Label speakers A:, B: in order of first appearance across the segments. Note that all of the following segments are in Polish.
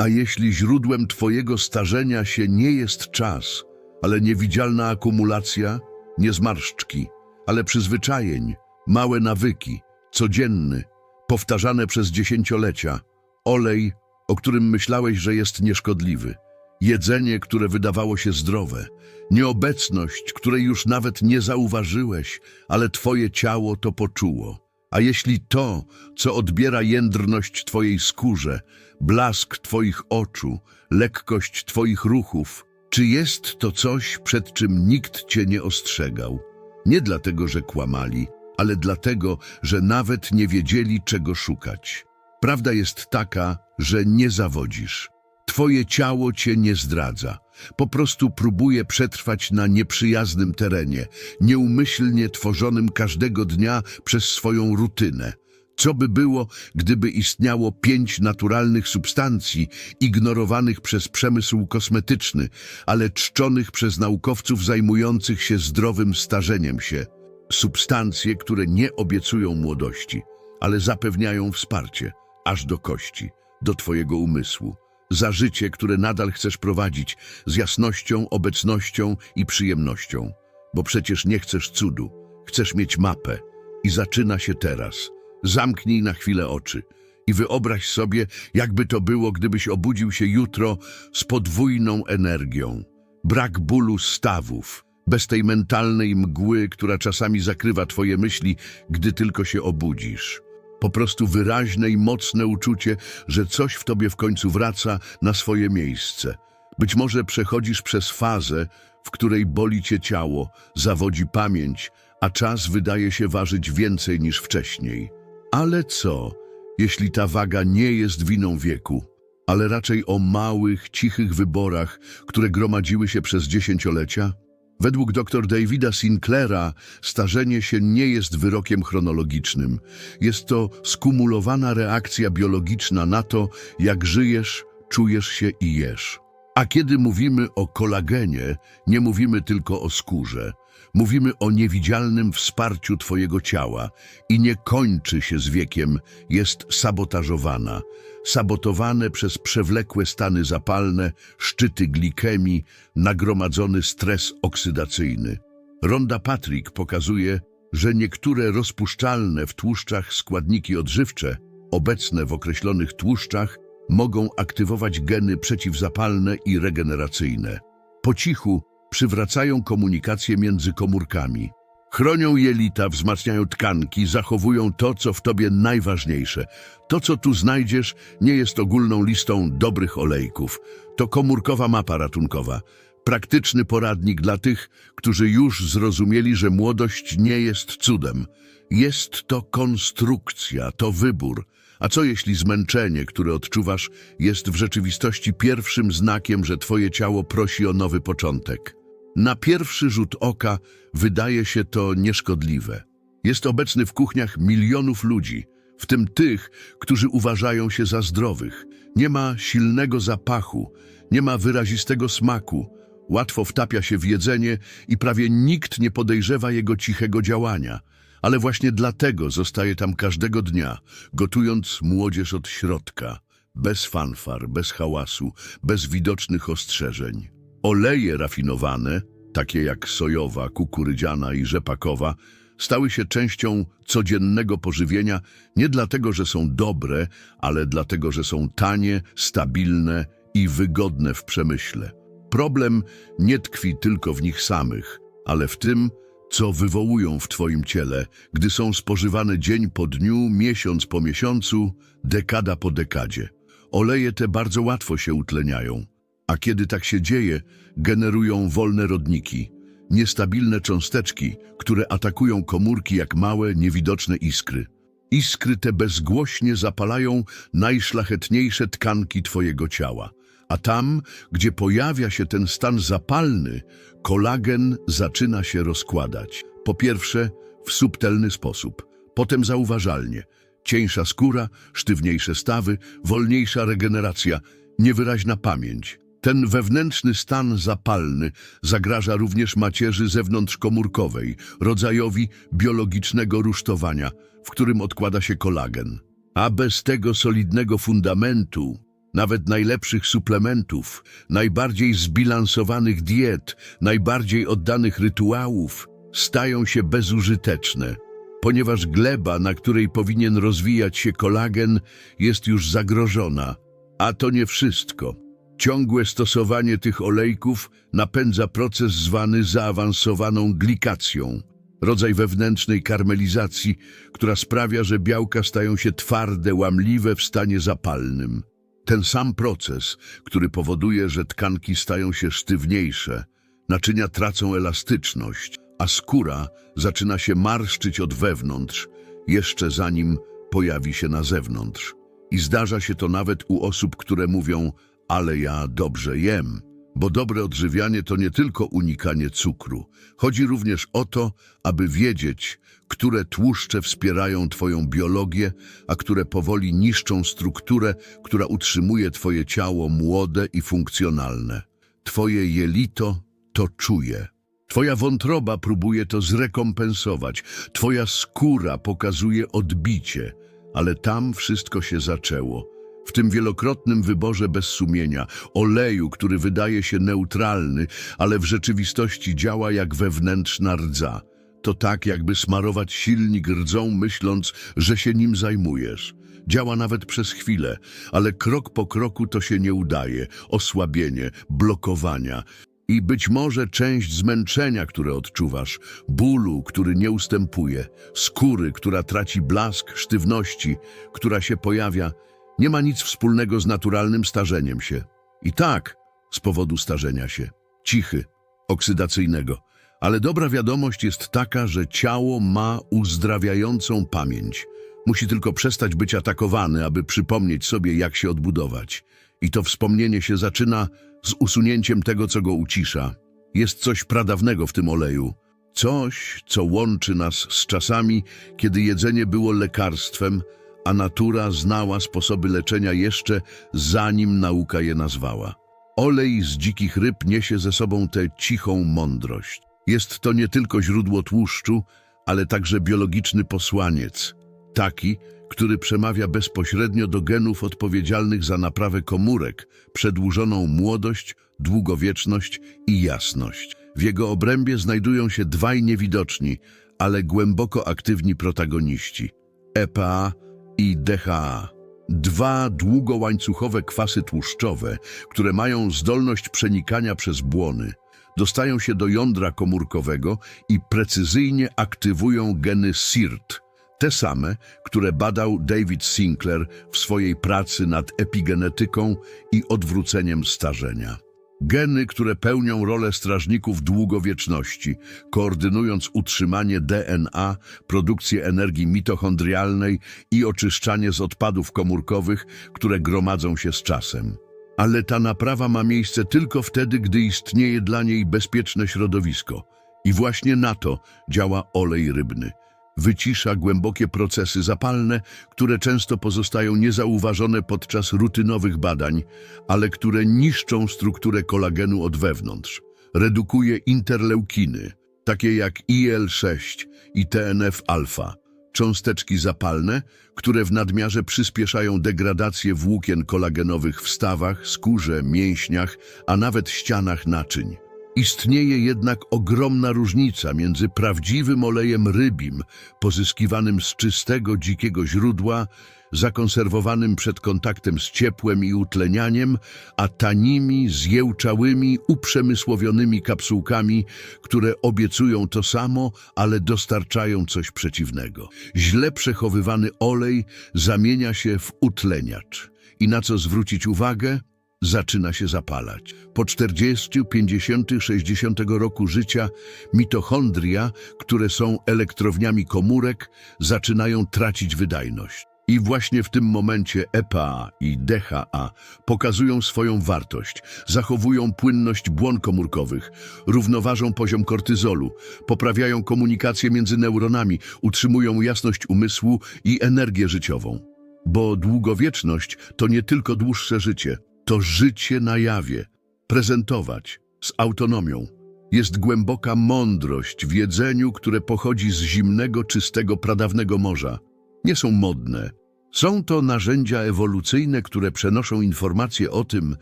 A: A jeśli źródłem Twojego starzenia się nie jest czas, ale niewidzialna akumulacja, nie zmarszczki, ale przyzwyczajeń, małe nawyki, codzienny, powtarzane przez dziesięciolecia, olej, o którym myślałeś, że jest nieszkodliwy, jedzenie, które wydawało się zdrowe, nieobecność, której już nawet nie zauważyłeś, ale Twoje ciało to poczuło. A jeśli to, co odbiera jędrność Twojej skórze, blask Twoich oczu, lekkość Twoich ruchów, czy jest to coś, przed czym nikt Cię nie ostrzegał? Nie dlatego, że kłamali, ale dlatego, że nawet nie wiedzieli, czego szukać. Prawda jest taka, że nie zawodzisz. Twoje ciało cię nie zdradza. Po prostu próbuje przetrwać na nieprzyjaznym terenie, nieumyślnie tworzonym każdego dnia przez swoją rutynę. Co by było, gdyby istniało pięć naturalnych substancji, ignorowanych przez przemysł kosmetyczny, ale czczonych przez naukowców zajmujących się zdrowym starzeniem się? Substancje, które nie obiecują młodości, ale zapewniają wsparcie, aż do kości, do Twojego umysłu. Za życie, które nadal chcesz prowadzić z jasnością, obecnością i przyjemnością. Bo przecież nie chcesz cudu, chcesz mieć mapę. I zaczyna się teraz. Zamknij na chwilę oczy i wyobraź sobie, jakby to było, gdybyś obudził się jutro z podwójną energią. Brak bólu stawów, bez tej mentalnej mgły, która czasami zakrywa twoje myśli, gdy tylko się obudzisz. Po prostu wyraźne i mocne uczucie, że coś w tobie w końcu wraca na swoje miejsce. Być może przechodzisz przez fazę, w której boli cię ciało, zawodzi pamięć, a czas wydaje się ważyć więcej niż wcześniej. Ale co, jeśli ta waga nie jest winą wieku, ale raczej o małych, cichych wyborach, które gromadziły się przez dziesięciolecia? Według dr Davida Sinclaira starzenie się nie jest wyrokiem chronologicznym. Jest to skumulowana reakcja biologiczna na to, jak żyjesz, czujesz się i jesz. A kiedy mówimy o kolagenie, nie mówimy tylko o skórze. Mówimy o niewidzialnym wsparciu Twojego ciała i nie kończy się z wiekiem, jest sabotażowana. Sabotowane przez przewlekłe stany zapalne, szczyty glikemii, nagromadzony stres oksydacyjny. Ronda Patrick pokazuje, że niektóre rozpuszczalne w tłuszczach składniki odżywcze, obecne w określonych tłuszczach, mogą aktywować geny przeciwzapalne i regeneracyjne. Po cichu przywracają komunikację między komórkami. Chronią jelita, wzmacniają tkanki, zachowują to, co w tobie najważniejsze. To, co tu znajdziesz, nie jest ogólną listą dobrych olejków. To komórkowa mapa ratunkowa. Praktyczny poradnik dla tych, którzy już zrozumieli, że młodość nie jest cudem. Jest to konstrukcja, to wybór. A co jeśli zmęczenie, które odczuwasz, jest w rzeczywistości pierwszym znakiem, że twoje ciało prosi o nowy początek? Na pierwszy rzut oka wydaje się to nieszkodliwe. Jest obecny w kuchniach milionów ludzi, w tym tych, którzy uważają się za zdrowych. Nie ma silnego zapachu, nie ma wyrazistego smaku, łatwo wtapia się w jedzenie i prawie nikt nie podejrzewa jego cichego działania. Ale właśnie dlatego zostaje tam każdego dnia, gotując młodzież od środka, bez fanfar, bez hałasu, bez widocznych ostrzeżeń. Oleje rafinowane, takie jak sojowa, kukurydziana i rzepakowa, stały się częścią codziennego pożywienia nie dlatego, że są dobre, ale dlatego, że są tanie, stabilne i wygodne w przemyśle. Problem nie tkwi tylko w nich samych, ale w tym, co wywołują w Twoim ciele, gdy są spożywane dzień po dniu, miesiąc po miesiącu, dekada po dekadzie. Oleje te bardzo łatwo się utleniają, a kiedy tak się dzieje, generują wolne rodniki, niestabilne cząsteczki, które atakują komórki jak małe, niewidoczne iskry. Iskry te bezgłośnie zapalają najszlachetniejsze tkanki Twojego ciała. A tam, gdzie pojawia się ten stan zapalny, kolagen zaczyna się rozkładać. Po pierwsze, w subtelny sposób, potem zauważalnie. Cieńsza skóra, sztywniejsze stawy, wolniejsza regeneracja, niewyraźna pamięć. Ten wewnętrzny stan zapalny zagraża również macierzy zewnątrzkomórkowej, rodzajowi biologicznego rusztowania, w którym odkłada się kolagen. A bez tego solidnego fundamentu Nawet najlepszych suplementów, najbardziej zbilansowanych diet, najbardziej oddanych rytuałów stają się bezużyteczne, ponieważ gleba, na której powinien rozwijać się kolagen, jest już zagrożona. A to nie wszystko. Ciągłe stosowanie tych olejków napędza proces zwany zaawansowaną glikacją, rodzaj wewnętrznej karmelizacji, która sprawia, że białka stają się twarde, łamliwe w stanie zapalnym. Ten sam proces, który powoduje, że tkanki stają się sztywniejsze, naczynia tracą elastyczność, a skóra zaczyna się marszczyć od wewnątrz, jeszcze zanim pojawi się na zewnątrz. I zdarza się to nawet u osób, które mówią, ale ja dobrze jem. Bo dobre odżywianie to nie tylko unikanie cukru. Chodzi również o to, aby wiedzieć, które tłuszcze wspierają Twoją biologię, a które powoli niszczą strukturę, która utrzymuje Twoje ciało młode i funkcjonalne. Twoje jelito to czuje. Twoja wątroba próbuje to zrekompensować. Twoja skóra pokazuje odbicie, ale tam wszystko się zaczęło. W tym wielokrotnym wyborze bez sumienia, oleju, który wydaje się neutralny, ale w rzeczywistości działa jak wewnętrzna rdza. To tak, jakby smarować silnik rdzą, myśląc, że się nim zajmujesz. Działa nawet przez chwilę, ale krok po kroku to się nie udaje. Osłabienie, blokowania. I być może część zmęczenia, które odczuwasz, bólu, który nie ustępuje, skóry, która traci blask, sztywności, która się pojawia, nie ma nic wspólnego z naturalnym starzeniem się. I tak, z powodu starzenia się. Cichy, oksydacyjnego. Ale dobra wiadomość jest taka, że ciało ma uzdrawiającą pamięć. Musi tylko przestać być atakowany, aby przypomnieć sobie, jak się odbudować. I to wspomnienie się zaczyna z usunięciem tego, co go ucisza. Jest coś pradawnego w tym oleju. Coś, co łączy nas z czasami, kiedy jedzenie było lekarstwem, a natura znała sposoby leczenia jeszcze zanim nauka je nazwała. Olej z dzikich ryb niesie ze sobą tę cichą mądrość. Jest to nie tylko źródło tłuszczu, ale także biologiczny posłaniec. Taki, który przemawia bezpośrednio do genów odpowiedzialnych za naprawę komórek, przedłużoną młodość, długowieczność i jasność. W jego obrębie znajdują się dwaj niewidoczni, ale głęboko aktywni protagoniści EPA i DHA. Dwa długołańcuchowe kwasy tłuszczowe, które mają zdolność przenikania przez błony, dostają się do jądra komórkowego i precyzyjnie aktywują geny SIRT, te same, które badał David Sinclair w swojej pracy nad epigenetyką i odwróceniem starzenia. Geny, które pełnią rolę strażników długowieczności, koordynując utrzymanie DNA, produkcję energii mitochondrialnej i oczyszczanie z odpadów komórkowych, które gromadzą się z czasem. Ale ta naprawa ma miejsce tylko wtedy, gdy istnieje dla niej bezpieczne środowisko. I właśnie na to działa olej rybny. Wycisza głębokie procesy zapalne, które często pozostają niezauważone podczas rutynowych badań, ale które niszczą strukturę kolagenu od wewnątrz. Redukuje interleukiny, takie jak IL-6 i TNF-alfa, cząsteczki zapalne, które w nadmiarze przyspieszają degradację włókien kolagenowych w stawach, skórze, mięśniach, a nawet ścianach naczyń. Istnieje jednak ogromna różnica między prawdziwym olejem rybim, pozyskiwanym z czystego, dzikiego źródła, zakonserwowanym przed kontaktem z ciepłem i utlenianiem, a tanimi, zjełczałymi, uprzemysłowionymi kapsułkami, które obiecują to samo, ale dostarczają coś przeciwnego. Źle przechowywany olej zamienia się w utleniacz. I na co zwrócić uwagę? Zaczyna się zapalać. Po 40, 50, 60 roku życia mitochondria, które są elektrowniami komórek, zaczynają tracić wydajność. I właśnie w tym momencie EPA i DHA pokazują swoją wartość, zachowują płynność błon komórkowych, równoważą poziom kortyzolu, poprawiają komunikację między neuronami, utrzymują jasność umysłu i energię życiową. Bo długowieczność to nie tylko dłuższe życie, to życie na jawie, prezentować z autonomią. Jest głęboka mądrość w jedzeniu, które pochodzi z zimnego, czystego, pradawnego morza. Nie są modne, Są to narzędzia ewolucyjne, które przenoszą informacje o tym,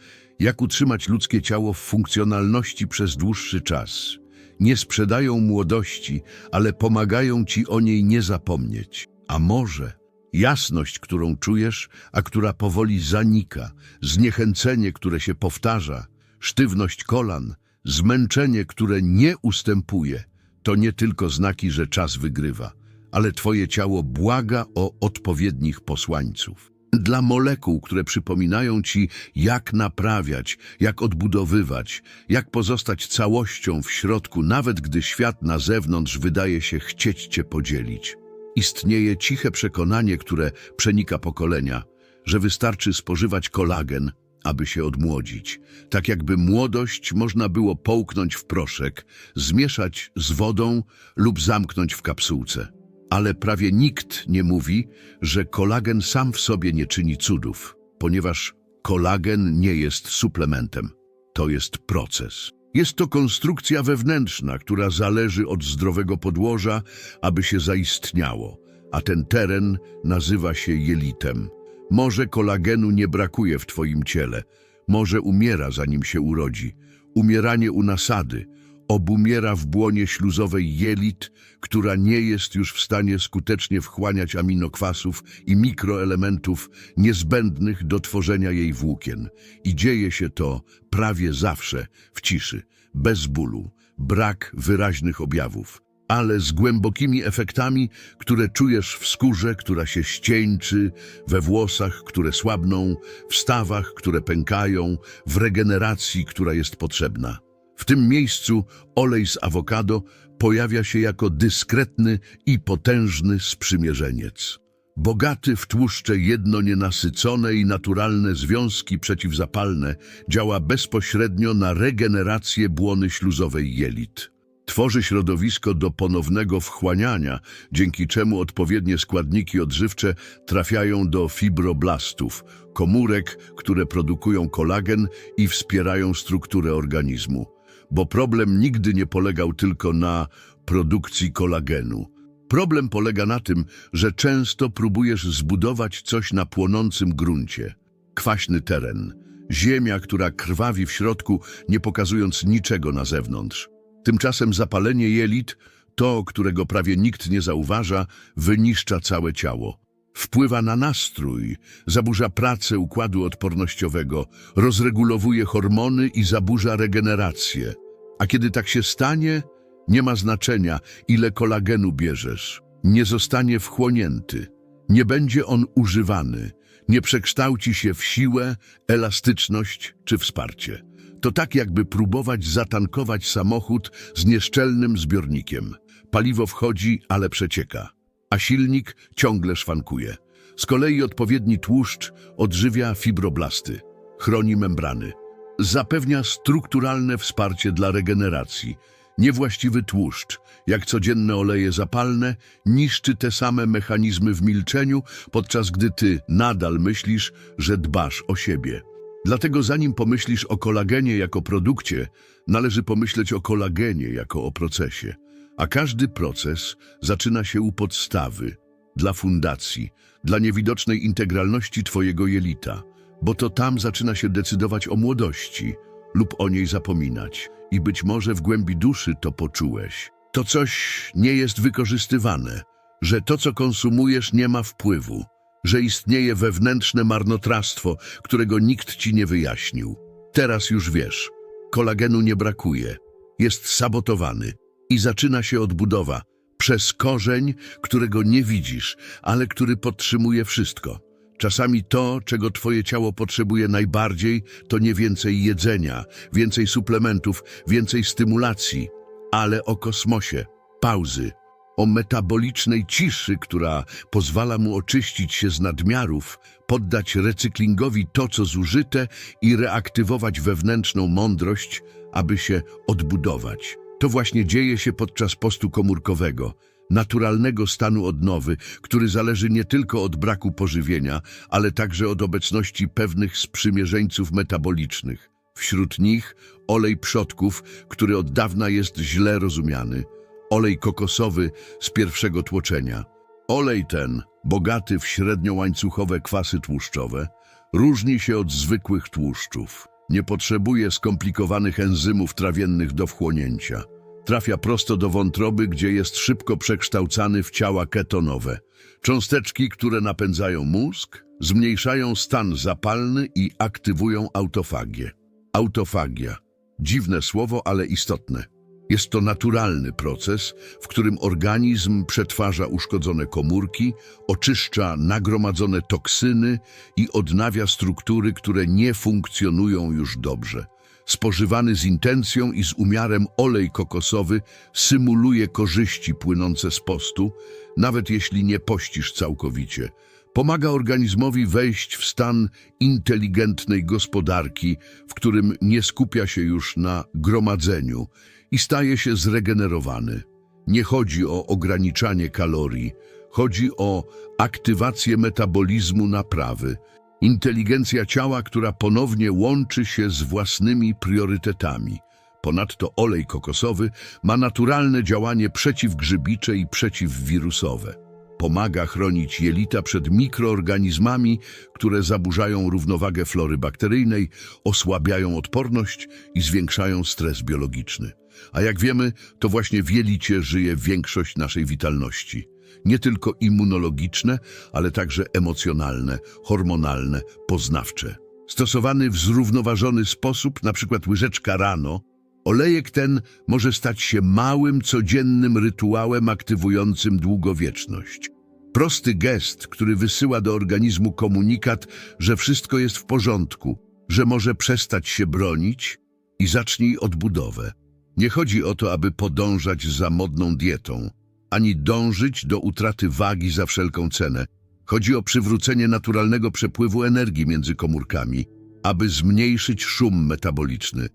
A: jak utrzymać ludzkie ciało w funkcjonalności przez dłuższy czas. Nie sprzedają młodości, ale pomagają ci o niej nie zapomnieć. A może jasność, którą czujesz, a która powoli zanika, zniechęcenie, które się powtarza, sztywność kolan, zmęczenie, które nie ustępuje, to nie tylko znaki, że czas wygrywa, ale twoje ciało błaga o odpowiednich posłańców. Dla molekuł, które przypominają ci, jak naprawiać, jak odbudowywać, jak pozostać całością w środku, nawet gdy świat na zewnątrz wydaje się chcieć cię podzielić. Istnieje ciche przekonanie, które przenika pokolenia, że wystarczy spożywać kolagen, aby się odmłodzić. Tak jakby młodość można było połknąć w proszek, zmieszać z wodą lub zamknąć w kapsułce. Ale prawie nikt nie mówi, że kolagen sam w sobie nie czyni cudów, ponieważ kolagen nie jest suplementem. To jest proces. Jest to konstrukcja wewnętrzna, która zależy od zdrowego podłoża, aby się zaistniało, a ten teren nazywa się jelitem. Może kolagenu nie brakuje w twoim ciele, może umiera zanim się urodzi. Umieranie u nasady, obumiera w błonie śluzowej jelit, która nie jest już w stanie skutecznie wchłaniać aminokwasów i mikroelementów niezbędnych do tworzenia jej włókien. I dzieje się to prawie zawsze w ciszy, bez bólu, brak wyraźnych objawów ale z głębokimi efektami, które czujesz w skórze, która się ścieńczy, we włosach, które słabną, w stawach, które pękają, w regeneracji, która jest potrzebna. W tym miejscu olej z awokado pojawia się jako dyskretny i potężny sprzymierzeniec. Bogaty w tłuszcze jedno nienasycone i naturalne związki przeciwzapalne działa bezpośrednio na regenerację błony śluzowej jelit. Tworzy środowisko do ponownego wchłaniania, dzięki czemu odpowiednie składniki odżywcze trafiają do fibroblastów, komórek, które produkują kolagen i wspierają strukturę organizmu. Bo problem nigdy nie polegał tylko na produkcji kolagenu. Problem polega na tym, że często próbujesz zbudować coś na płonącym gruncie. Kwaśny teren, ziemia, która krwawi w środku, nie pokazując niczego na zewnątrz. Tymczasem zapalenie jelit, to, którego prawie nikt nie zauważa, wyniszcza całe ciało. Wpływa na nastrój, zaburza pracę układu odpornościowego, rozregulowuje hormony i zaburza regenerację. A kiedy tak się stanie, nie ma znaczenia, ile kolagenu bierzesz. Nie zostanie wchłonięty. Nie będzie on używany. Nie przekształci się w siłę, elastyczność czy wsparcie. To tak jakby próbować zatankować samochód z nieszczelnym zbiornikiem. Paliwo wchodzi, ale przecieka, a silnik ciągle szwankuje. Z kolei odpowiedni tłuszcz odżywia fibroblasty, chroni membrany, zapewnia strukturalne wsparcie dla regeneracji. Niewłaściwy tłuszcz, jak codzienne oleje zapalne, niszczy te same mechanizmy w milczeniu, podczas gdy ty nadal myślisz, że dbasz o siebie. Dlatego zanim pomyślisz o kolagenie jako produkcie, należy pomyśleć o kolagenie jako o procesie. A każdy proces zaczyna się u podstawy, dla fundacji, dla niewidocznej integralności Twojego jelita, bo to tam zaczyna się decydować o młodości lub o niej zapominać. I być może w głębi duszy to poczułeś. To coś nie jest wykorzystywane, że to, co konsumujesz, nie ma wpływu że istnieje wewnętrzne marnotrawstwo, którego nikt ci nie wyjaśnił. Teraz już wiesz, kolagenu nie brakuje, jest sabotowany i zaczyna się odbudowa przez korzeń, którego nie widzisz, ale który podtrzymuje wszystko. Czasami to, czego twoje ciało potrzebuje najbardziej, to nie więcej jedzenia, więcej suplementów, więcej stymulacji, ale o kosmosie, pauzy, o metabolicznej ciszy, która pozwala mu oczyścić się z nadmiarów, poddać recyklingowi to, co zużyte i reaktywować wewnętrzną mądrość, aby się odbudować. To właśnie dzieje się podczas postu komórkowego, naturalnego stanu odnowy, który zależy nie tylko od braku pożywienia, ale także od obecności pewnych sprzymierzeńców metabolicznych. Wśród nich olej przodków, który od dawna jest źle rozumiany – olej kokosowy z pierwszego tłoczenia, Olej ten, bogaty w średniołańcuchowe kwasy tłuszczowe, różni się od zwykłych tłuszczów. Nie potrzebuje skomplikowanych enzymów trawiennych do wchłonięcia. Trafia prosto do wątroby, gdzie jest szybko przekształcany w ciała ketonowe. Cząsteczki, które napędzają mózg, zmniejszają stan zapalny i aktywują autofagię. Autofagia. Dziwne słowo, ale istotne. Jest to naturalny proces, w którym organizm przetwarza uszkodzone komórki, oczyszcza nagromadzone toksyny i odnawia struktury, które nie funkcjonują już dobrze. Spożywany z intencją i z umiarem olej kokosowy symuluje korzyści płynące z postu, nawet jeśli nie pościsz całkowicie. Pomaga organizmowi wejść w stan inteligentnej gospodarki, w którym nie skupia się już na gromadzeniu i staje się zregenerowany. Nie chodzi o ograniczanie kalorii, chodzi o aktywację metabolizmu naprawy, inteligencja ciała, która ponownie łączy się z własnymi priorytetami. Ponadto olej kokosowy ma naturalne działanie przeciwgrzybicze i przeciwwirusowe. Pomaga chronić jelita przed mikroorganizmami, które zaburzają równowagę flory bakteryjnej, osłabiają odporność i zwiększają stres biologiczny. A jak wiemy, to właśnie w jelicie żyje większość naszej witalności. Nie tylko immunologiczne, ale także emocjonalne, hormonalne, poznawcze. Stosowany w zrównoważony sposób, przykład łyżeczka rano, olejek ten może stać się małym, codziennym rytuałem aktywującym długowieczność. Prosty gest, który wysyła do organizmu komunikat, że wszystko jest w porządku, że może przestać się bronić i zacznij odbudowę. Nie chodzi o to, aby podążać za modną dietą, ani dążyć do utraty wagi za wszelką cenę. Chodzi o przywrócenie naturalnego przepływu energii między komórkami, aby zmniejszyć szum metaboliczny,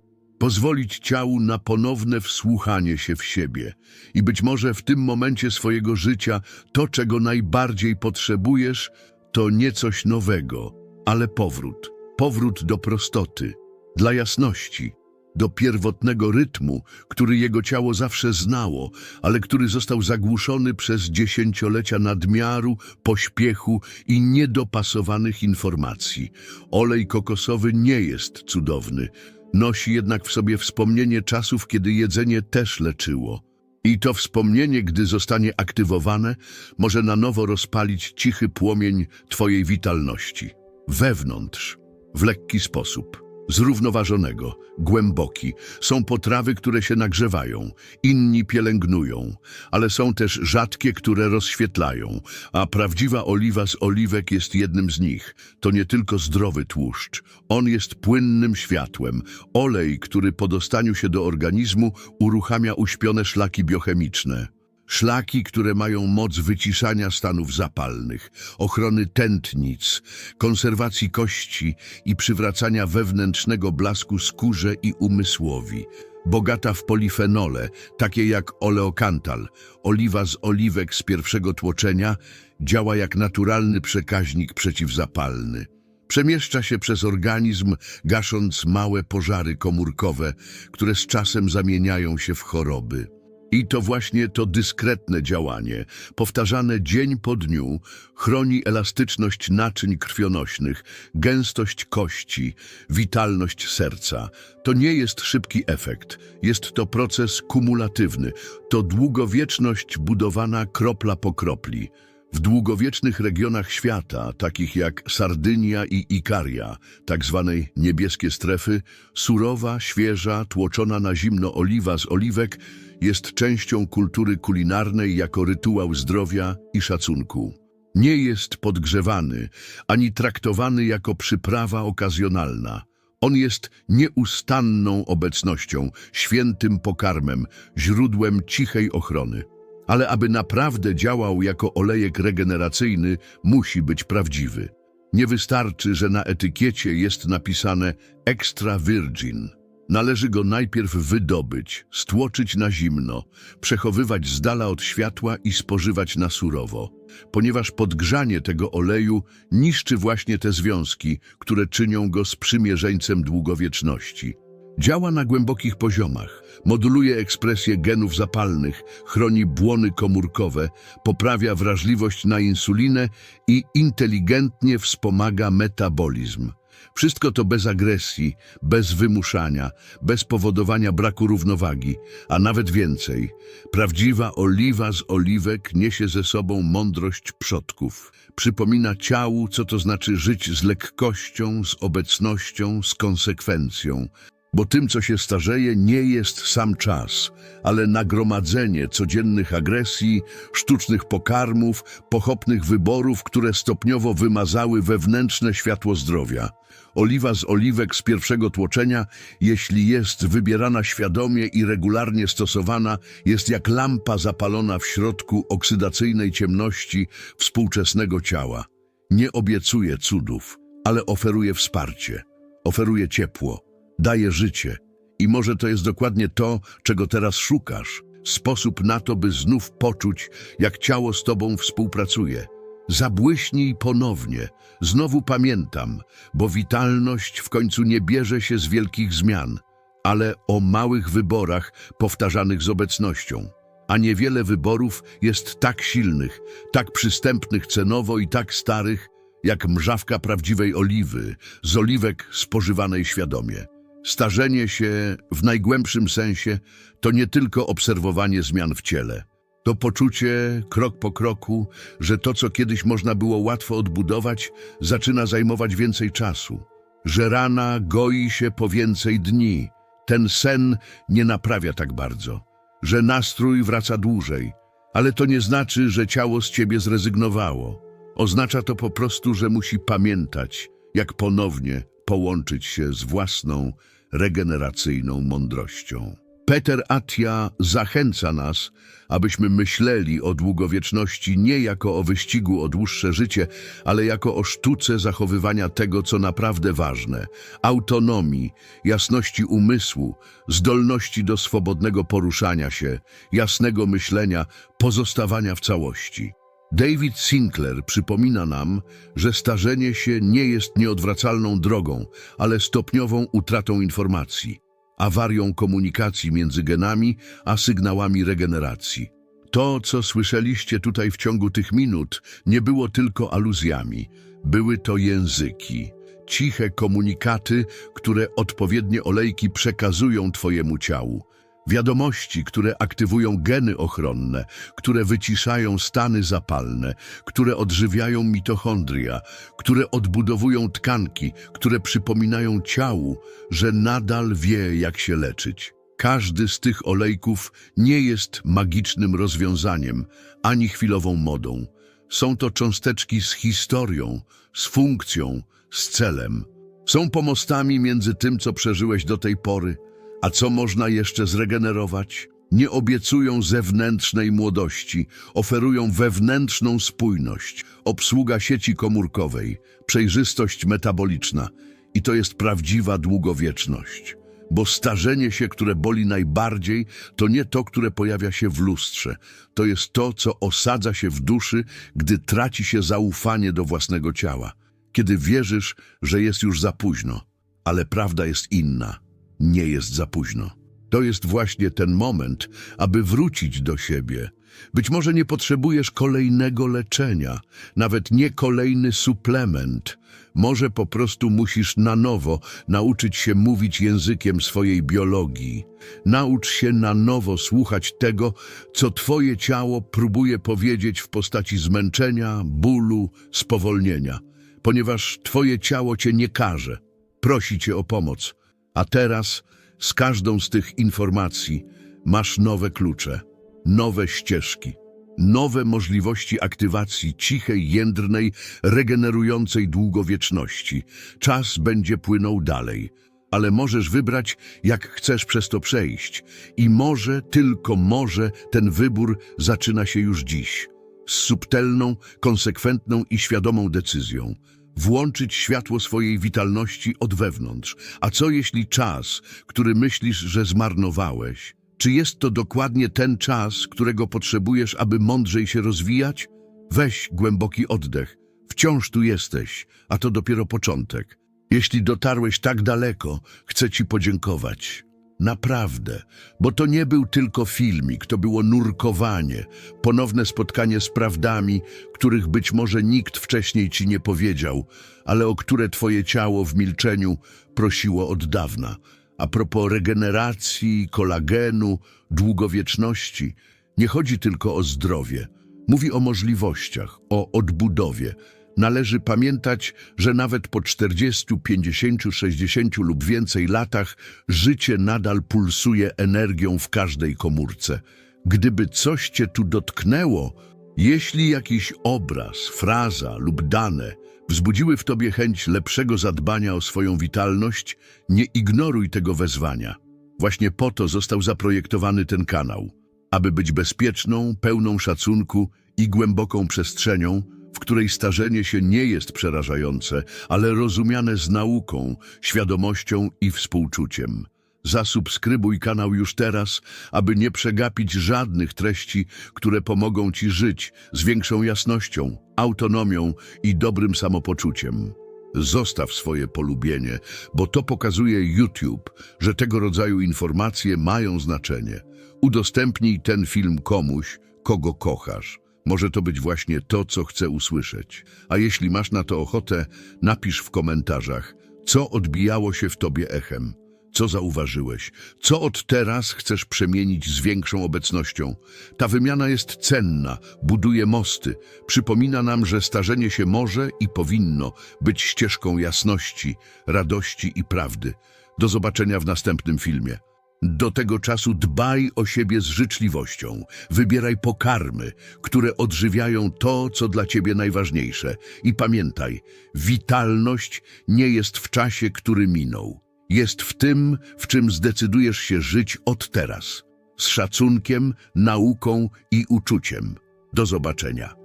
A: pozwolić ciału na ponowne wsłuchanie się w siebie i być może w tym momencie swojego życia to, czego najbardziej potrzebujesz, to nie coś nowego, ale powrót. Powrót do prostoty, dla jasności, do pierwotnego rytmu, który jego ciało zawsze znało, ale który został zagłuszony przez dziesięciolecia nadmiaru, pośpiechu i niedopasowanych informacji. Olej kokosowy nie jest cudowny, nosi jednak w sobie wspomnienie czasów, kiedy jedzenie też leczyło. I to wspomnienie, gdy zostanie aktywowane, może na nowo rozpalić cichy płomień Twojej witalności. Wewnątrz, w lekki sposób zrównoważonego, głęboki. Są potrawy, które się nagrzewają, inni pielęgnują, ale są też rzadkie, które rozświetlają, a prawdziwa oliwa z oliwek jest jednym z nich. To nie tylko zdrowy tłuszcz, on jest płynnym światłem, olej, który po dostaniu się do organizmu uruchamia uśpione szlaki biochemiczne. Szlaki, które mają moc wyciszania stanów zapalnych, ochrony tętnic, konserwacji kości i przywracania wewnętrznego blasku skórze i umysłowi. Bogata w polifenole, takie jak oleokantal, oliwa z oliwek z pierwszego tłoczenia, działa jak naturalny przekaźnik przeciwzapalny. Przemieszcza się przez organizm, gasząc małe pożary komórkowe, które z czasem zamieniają się w choroby. I to właśnie to dyskretne działanie, powtarzane dzień po dniu, chroni elastyczność naczyń krwionośnych, gęstość kości, witalność serca. To nie jest szybki efekt, jest to proces kumulatywny, to długowieczność budowana kropla po kropli. W długowiecznych regionach świata, takich jak Sardynia i Ikaria, tak zwanej niebieskie strefy, surowa, świeża, tłoczona na zimno oliwa z oliwek jest częścią kultury kulinarnej jako rytuał zdrowia i szacunku. Nie jest podgrzewany, ani traktowany jako przyprawa okazjonalna. On jest nieustanną obecnością, świętym pokarmem, źródłem cichej ochrony. Ale aby naprawdę działał jako olejek regeneracyjny, musi być prawdziwy. Nie wystarczy, że na etykiecie jest napisane extra virgin. Należy go najpierw wydobyć, stłoczyć na zimno, przechowywać z dala od światła i spożywać na surowo, ponieważ podgrzanie tego oleju niszczy właśnie te związki, które czynią go sprzymierzeńcem długowieczności. Działa na głębokich poziomach, moduluje ekspresję genów zapalnych, chroni błony komórkowe, poprawia wrażliwość na insulinę i inteligentnie wspomaga metabolizm. Wszystko to bez agresji, bez wymuszania, bez powodowania braku równowagi, a nawet więcej. Prawdziwa oliwa z oliwek niesie ze sobą mądrość przodków. Przypomina ciału, co to znaczy żyć z lekkością, z obecnością, z konsekwencją. Bo tym, co się starzeje, nie jest sam czas, ale nagromadzenie codziennych agresji, sztucznych pokarmów, pochopnych wyborów, które stopniowo wymazały wewnętrzne światło zdrowia. Oliwa z oliwek z pierwszego tłoczenia, jeśli jest wybierana świadomie i regularnie stosowana, jest jak lampa zapalona w środku oksydacyjnej ciemności współczesnego ciała. Nie obiecuje cudów, ale oferuje wsparcie, oferuje ciepło, daje życie. I może to jest dokładnie to, czego teraz szukasz. Sposób na to, by znów poczuć, jak ciało z tobą współpracuje. Zabłyśnij ponownie. Znowu pamiętam, bo witalność w końcu nie bierze się z wielkich zmian, ale o małych wyborach powtarzanych z obecnością. A niewiele wyborów jest tak silnych, tak przystępnych cenowo i tak starych, jak mrzawka prawdziwej oliwy, z oliwek spożywanej świadomie. Starzenie się w najgłębszym sensie to nie tylko obserwowanie zmian w ciele. To poczucie, krok po kroku, że to, co kiedyś można było łatwo odbudować, zaczyna zajmować więcej czasu. Że rana goi się po więcej dni. Ten sen nie naprawia tak bardzo. Że nastrój wraca dłużej. Ale to nie znaczy, że ciało z ciebie zrezygnowało. Oznacza to po prostu, że musi pamiętać, jak ponownie połączyć się z własną, regeneracyjną mądrością. Peter Atia zachęca nas, abyśmy myśleli o długowieczności nie jako o wyścigu o dłuższe życie, ale jako o sztuce zachowywania tego, co naprawdę ważne autonomii, jasności umysłu, zdolności do swobodnego poruszania się, jasnego myślenia, pozostawania w całości. David Sinclair przypomina nam, że starzenie się nie jest nieodwracalną drogą, ale stopniową utratą informacji, awarią komunikacji między genami a sygnałami regeneracji. To, co słyszeliście tutaj w ciągu tych minut, nie było tylko aluzjami. Były to języki, ciche komunikaty, które odpowiednie olejki przekazują Twojemu ciału. Wiadomości, które aktywują geny ochronne, które wyciszają stany zapalne, które odżywiają mitochondria, które odbudowują tkanki, które przypominają ciału, że nadal wie, jak się leczyć. Każdy z tych olejków nie jest magicznym rozwiązaniem, ani chwilową modą. Są to cząsteczki z historią, z funkcją, z celem. Są pomostami między tym, co przeżyłeś do tej pory, a co można jeszcze zregenerować? Nie obiecują zewnętrznej młodości, oferują wewnętrzną spójność, obsługa sieci komórkowej, przejrzystość metaboliczna. I to jest prawdziwa długowieczność. Bo starzenie się, które boli najbardziej, to nie to, które pojawia się w lustrze. To jest to, co osadza się w duszy, gdy traci się zaufanie do własnego ciała. Kiedy wierzysz, że jest już za późno. Ale prawda jest inna nie jest za późno. To jest właśnie ten moment, aby wrócić do siebie. Być może nie potrzebujesz kolejnego leczenia, nawet nie kolejny suplement. Może po prostu musisz na nowo nauczyć się mówić językiem swojej biologii. Naucz się na nowo słuchać tego, co twoje ciało próbuje powiedzieć w postaci zmęczenia, bólu, spowolnienia. Ponieważ twoje ciało cię nie karze, prosi cię o pomoc a teraz z każdą z tych informacji masz nowe klucze, nowe ścieżki, nowe możliwości aktywacji cichej, jędrnej, regenerującej długowieczności. Czas będzie płynął dalej, ale możesz wybrać, jak chcesz przez to przejść. I może, tylko może, ten wybór zaczyna się już dziś. Z subtelną, konsekwentną i świadomą decyzją włączyć światło swojej witalności od wewnątrz. A co jeśli czas, który myślisz, że zmarnowałeś, czy jest to dokładnie ten czas, którego potrzebujesz, aby mądrzej się rozwijać? Weź głęboki oddech. Wciąż tu jesteś, a to dopiero początek. Jeśli dotarłeś tak daleko, chcę Ci podziękować. Naprawdę, bo to nie był tylko filmik, to było nurkowanie, ponowne spotkanie z prawdami, których być może nikt wcześniej Ci nie powiedział, ale o które Twoje ciało w milczeniu prosiło od dawna. A propos regeneracji, kolagenu, długowieczności, nie chodzi tylko o zdrowie. Mówi o możliwościach, o odbudowie. Należy pamiętać, że nawet po 40, 50, 60 lub więcej latach życie nadal pulsuje energią w każdej komórce. Gdyby coś cię tu dotknęło, jeśli jakiś obraz, fraza lub dane wzbudziły w tobie chęć lepszego zadbania o swoją witalność, nie ignoruj tego wezwania. Właśnie po to został zaprojektowany ten kanał, aby być bezpieczną, pełną szacunku i głęboką przestrzenią, w której starzenie się nie jest przerażające, ale rozumiane z nauką, świadomością i współczuciem. Zasubskrybuj kanał już teraz, aby nie przegapić żadnych treści, które pomogą Ci żyć z większą jasnością, autonomią i dobrym samopoczuciem. Zostaw swoje polubienie, bo to pokazuje YouTube, że tego rodzaju informacje mają znaczenie. Udostępnij ten film komuś, kogo kochasz. Może to być właśnie to, co chcę usłyszeć. A jeśli masz na to ochotę, napisz w komentarzach, co odbijało się w tobie echem. Co zauważyłeś? Co od teraz chcesz przemienić z większą obecnością? Ta wymiana jest cenna, buduje mosty, przypomina nam, że starzenie się może i powinno być ścieżką jasności, radości i prawdy. Do zobaczenia w następnym filmie. Do tego czasu dbaj o siebie z życzliwością. Wybieraj pokarmy, które odżywiają to, co dla ciebie najważniejsze. I pamiętaj, witalność nie jest w czasie, który minął. Jest w tym, w czym zdecydujesz się żyć od teraz. Z szacunkiem, nauką i uczuciem. Do zobaczenia.